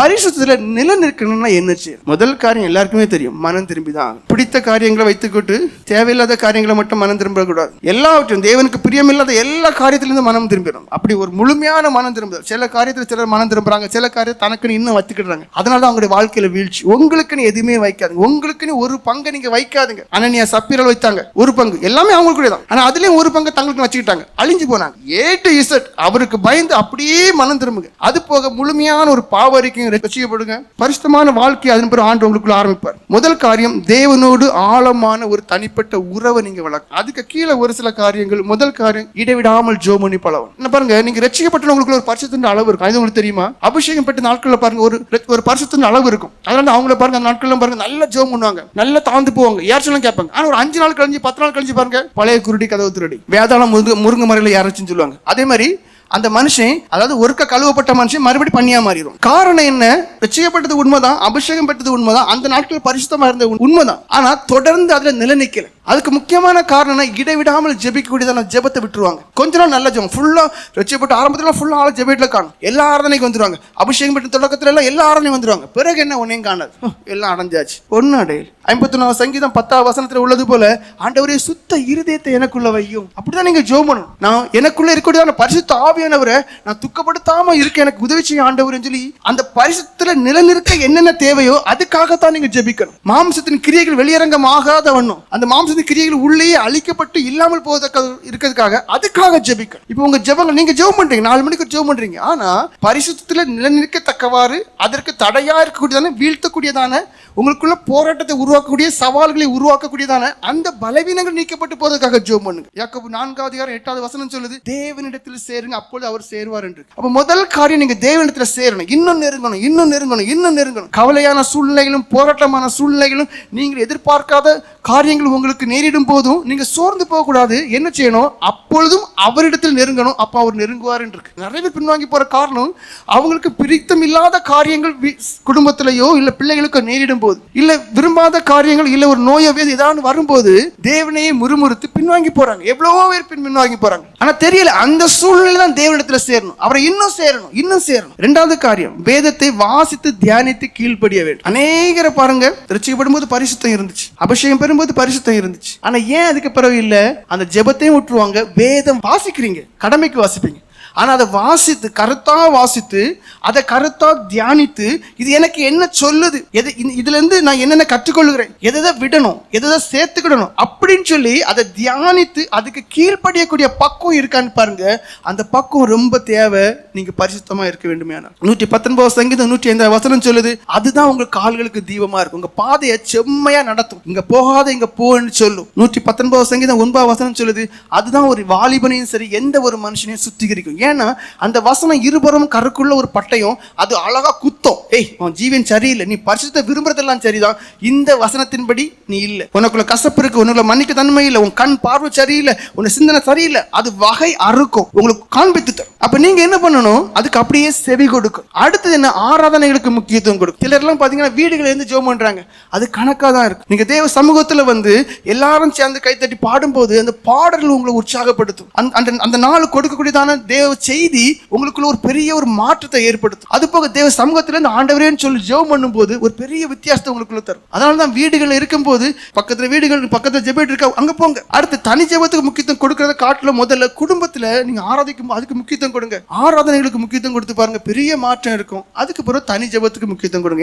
பரிசுத்தத்துல நில நிற்கணும்னா என்னச்சு முதல் காரியம் எல்லாருக்குமே தெரியும். மனம் திரும்பி தான் பிடித்த காரியங்களை வைத்துக்கிட்டு தேவையில்லாத காரியங்களை மட்டும் மனம் திரும்ப கூடாது எல்லாவற்றையும் தேவனுக்கு பிரியமில்லாத எல்லா காரியத்திலிருந்து மனம் திரும்பிடும் அப்படி ஒரு முழுமையான மனம் திரும்புதல். சில காரியத்தில் சிலர் மனம் திரும்புறாங்க. சில காரியம் தனக்குன்னு இன்னும் வச்சுக்கிடுறாங்க. அதனால தான் அவங்களுடைய வாழ்க்கையில வீழ்ச்சி. உங்களுக்குன்னு எதுவுமே வைக்காதுங்க உங்களுக்குன்னு ஒரு பங்கை நீங்க வைக்காதுங்க. அனனியா சப்பீரல் வைத்தாங்க. ஒரு பங்கு. எல்லாமே அவங்களுக்குடைய தான். ஆனா அதுலயும் ஒரு பங்கு தங்களுக்கு வச்சுக்கிட்டாங்க. அழிஞ்சு போனாங்க. ஏ டு இசட் அவருக்கு பயந்து அப்படியே மனம் திரும்புங்க. அது போக முழுமையான ஒரு பாவரிக்கும் ரசிக்கப்படுங்க பரிசுத்தமான வாழ்க்கை அதன் பிறகு ஆண்டு உங்களுக்குள்ள ஆரம்பிப்பார். முதல் காரியம் தேவனோடு ஆழமான ஒரு தனிப்பட்ட உறவை நீங்க வளர்க்க அதுக்கு கீழே ஒரு சில காரியங்கள் முதல் காரியம் இடைவிடாமல் ஜோம் பண்ணி பழகும் என்ன பாருங்க நீங்க ரட்சிக்கப்பட்ட உங்களுக்கு ஒரு பரிசுத்தின் அளவு இருக்கும். அது உங்களுக்கு தெரியுமா? அபிஷேகம் பெற்ற நாட்கள்ல பாருங்க ஒரு ஒரு பரிசுத்தின் அளவு இருக்கும். அதனால அவங்கள பாருங்க அந்த நாட்கள்ல பாருங்க நல்ல ஜோம் பண்ணுவாங்க. நல்ல தாழ்ந்து போவாங்க. ஏற்சலும் கேட்பாங்க. ஆனா ஒரு அஞ்சு நாள் கழிஞ்சு பத்து நாள் கழிஞ்சு பாருங்க பழைய குருடி கதவு திருடி. வேதாளம் முருங்க முருங்க மறையில யாராச்சும் சொல்லுவாங்க. அதே மாதிரி அந்த மனுஷன் அதாவது ஒருக்க கழுவப்பட்ட மனுஷன் மறுபடி பண்ணியா மாறிடும் காரணம் என்ன? நிச்சயப்பட்டது உண்மைதான் அபிஷேகம் பெற்றது உண்மைதான் அந்த நாட்கள் பரிசுத்தமா இருந்த உண்மைதான். ஆனா தொடர்ந்து அதுல நிலை நிக்கல அதுக்கு முக்கியமான காரணம்? இடைவிடாமல் ஜெபிக்கக்கூடியதான ஜெபத்தை விட்டுருவாங்க. கொஞ்ச நாள் நல்ல ஜெபம். ஃபுல்லா ரட்சிக்கப்பட்ட ஆரம்பத்துல ஃபுல்லா ஆள ஜெபத்துல காணும் எல்லா ஆராதனைக்கு வந்துருவாங்க. அபிஷேகம் பெற்ற தொடக்கத்துல எல்லாம் எல்லா ஆராதனையும் வந்துருவாங்க. பிறகு என்ன ஒன்னையும் காணாது. எல்லாம் அடைஞ்சாச்சு. ஒன்னு அடையல். ஐம்பத்தி சங்கீதம் பத்தாவது வசனத்துல உள்ளது போல ஆண்டவரே சுத்த இருதயத்தை எனக்குள்ள வையும். அப்படிதான் நீங்க ஜோம் பண்ணணும். நான் எனக்குள்ள இருக்கக்கூடியதான பரிசுத்த ஆவியானவரை நான் துக்கப்படுத்தாம இருக்க எனக்கு உதவி செய்ய ஆண்டவர்னு சொல்லி அந்த பரிசுத்துல நிலநிற்க என்னென்ன தேவையோ அதுக்காகத்தான் நீங்க ஜெபிக்கணும். மாம்சத்தின் கிரியைகள் வெளியரங்கம் ஆகாத வண்ணம். அந்த மாம்சத்தின் கிரியைகள் உள்ளேயே அழிக்கப்பட்டு இல்லாமல் போவதற்கு இருக்கிறதுக்காக அதுக்காக ஜெபிக்கணும். இப்போ உங்க ஜெபங்கள் நீங்க ஜெபம் பண்றீங்க நாலு மணிக்கு ஜெபம் பண்றீங்க. ஆனா பரிசுத்தில நிலநிற்கத்தக்கவாறு அதற்கு தடையா இருக்கக்கூடியதான வீழ்த்தக்கூடியதான உங்களுக்குள்ள போராட்டத்தை உருவாக்கக்கூடிய சவால்களை உருவாக்கக்கூடியதான அந்த பலவீனங்கள் நீக்கப்பட்டு போவதற்காக ஜெபம் பண்ணுங்க. யாக்கோபு நான்காவது அதிகாரம் எட்டாவது வசனம் சொல்லுது தேவனிடத்தில் சேருங்க அப்பொழுது அவர் சேருவார் என்று. அப்ப முதல் காரியம் நீங்க தேவனிடத்துல சேரணும். இன்னும் நெருங்கணும் இன்னும் நெருங்கணும் இன்னும் நெருங்கணும். கவலையான சூழ்நிலைகளும் போராட்டமான சூழ்நிலைகளும் நீங்கள் எதிர்பார்க்காத காரியங்கள் உங்களுக்கு நேரிடும் போதும் நீங்க சோர்ந்து போக கூடாது என்ன செய்யணும்? அப்பொழுதும் அவரிடத்தில் நெருங்கணும். அப்ப அவர் நெருங்குவார் இருக்கு. நிறைய பேர் பின்வாங்கி போற காரணம் அவங்களுக்கு பிரித்தம் இல்லாத காரியங்கள் வீ- குடும்பத்திலேயோ இல்ல பிள்ளைகளுக்கோ நேரிடும் போது இல்ல விரும்பாத காரியங்கள் இல்ல ஒரு நோயோ வேது ஏதாவது வரும்போது தேவனையே முறுமுறுத்து பின்வாங்கி போறாங்க. எவ்வளவோ பேர் பின் பின்வாங்கி போறாங்க. ஆனா தெரியல அந்த சூழ்நிலை தான் தேவனிடத்துல சேரணும். அவரை இன்னும் சேரணும் இன்னும் சேரணும். ரெண்டாவது காரியம் வேதத்தை வாசித்து தியானித்து கீழ்படிய வேண்டும். அநேகரை பாருங்க திருச்சிக்கப்படும் போது பரிசுத்தம் இருந்துச்சு. அபிஷேகம் பெறும்போது பரிசுத்தம் இருந்துச்சு. ஆனா ஏன் அதுக்கு பிறகு இல்ல? அந்த ஜெபத்தையும் விட்டுருவாங்க வேதம் வாசிக்கிறீங்க கடமைக்கு வாசிப்பீங்க. ஆனால் அதை வாசித்து கருத்தாக வாசித்து அதை கருத்தாக தியானித்து இது எனக்கு என்ன சொல்லுது? எது இதுலேருந்து நான் என்னென்ன கற்றுக்கொள்கிறேன் எதை எதை விடணும்? எதை எதை சேர்த்துக்கிடணும்? அப்படின்னு சொல்லி அதை தியானித்து அதுக்கு கீழ்ப்படியக்கூடிய பக்குவம் இருக்கான்னு பாருங்க. அந்த பக்குவம் ரொம்ப தேவை. நீங்கள் பரிசுத்தமாக இருக்க வேண்டுமே நூற்றி பத்தொன்பது சங்கீதம் நூற்றி ஐந்தாவது வசனம் சொல்லுது அதுதான் உங்கள் கால்களுக்கு தீபமாக இருக்கும். உங்கள் பாதையை செம்மையாக நடத்தும். இங்கே போகாத இங்கே போன்னு சொல்லும். நூற்றி பத்தொன்பது சங்கீதம் ஒன்பது வசனம் சொல்லுது அதுதான் ஒரு வாலிபனையும் சரி எந்த ஒரு மனுஷனையும் சுத்திகரிக்கும். ஏன்னா அந்த வசனம் இருபுறம் கருக்குள்ள ஒரு பட்டயம் அது அழகா குத்தம் ஏய் உன் ஜீவன் சரியில்லை. நீ பரிசுத்த விரும்புறதெல்லாம் சரிதான். இந்த வசனத்தின்படி நீ இல்லை. உனக்குள்ள கசப்பு இருக்கு உனக்குள்ள மன்னிக்க தன்மை இல்லை உன் கண் பார்வை சரியில்லை உன் சிந்தனை சரியில்லை. அது வகை அறுக்கும். உங்களுக்கு காண்பித்து தரும் அப்ப நீங்க என்ன பண்ணணும்? அதுக்கு அப்படியே செவி கொடுக்கும். அடுத்தது என்ன? ஆராதனைகளுக்கு முக்கியத்துவம் கொடுக்கும். சிலர்லாம் பாத்தீங்கன்னா வீடுகளில் இருந்து ஜோம் பண்றாங்க. அது கணக்கா தான் இருக்கு. நீங்க தேவ சமூகத்துல வந்து எல்லாரும் சேர்ந்து கைத்தட்டி பாடும்போது அந்த பாடல்கள் உங்களை உற்சாகப்படுத்தும். அந்த- அந்த அந்த நாள் கொடுக்கக்கூடியதான தேவ செய்தி உங்களுக்குள்ள ஒரு பெரிய ஒரு மாற்றத்தை ஏற்படுத்தும். அது போக தேவ சமூகத்துல இருந்து ஆண்டவரேன்னு சொல்லி ஜெபம் பண்ணும்போது ஒரு பெரிய வித்தியாசத்தை உங்களுக்குள்ள தரும். அதனால தான் வீடுகள் இருக்கும்போது பக்கத்துல வீடுகள் பக்கத்துல ஜெபிட்டு இருக்கா அங்க போங்க. அடுத்து தனி ஜெபத்துக்கு முக்கியத்துவம் கொடுக்கறத காட்டுல முதல்ல குடும்பத்துல நீங்க ஆராதிக்கும் அதுக்கு முக்கியத்துவம் கொடுங்க. ஆராதனைகளுக்கு முக்கியத்துவம் கொடுத்து பாருங்க பெரிய மாற்றம் இருக்கும். அதுக்கு பிறகு தனி ஜெபத்துக்கு முக்கியத்துவம் கொடுங்க.